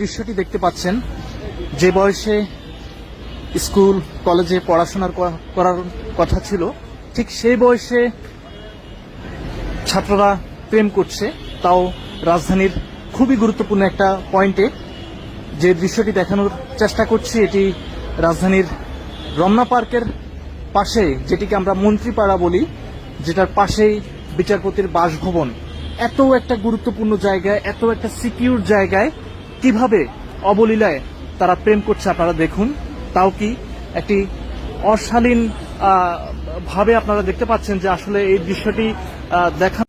দৃশ্যটি দেখতে পাচ্ছেন। যে বয়সে স্কুল, কলেজে পড়াশোনার করার কথা ছিল, ঠিক সেই বয়সে ছাত্ররা প্রেম করছে। তাও রাজধানীর খুবই গুরুত্বপূর্ণ একটা পয়েন্টে যে দৃশ্যটি দেখানোর চেষ্টা করছি, এটি রাজধানীর রমনা পার্কের পাশে, যেটিকে আমরা মন্ত্রীপাড়া বলি, যেটার পাশেই বিচারপতির বাসভবন। এত একটা গুরুত্বপূর্ণ জায়গায় এত একটা সিকিউর জায়গায় কীভাবে অবলীলায় তারা প্রেম করছে আপনারা দেখুন। তাও কি একটি অশালীন ভাবে আপনারা দেখতে পাচ্ছেন যে আসলে এই দৃশ্যটি দেখা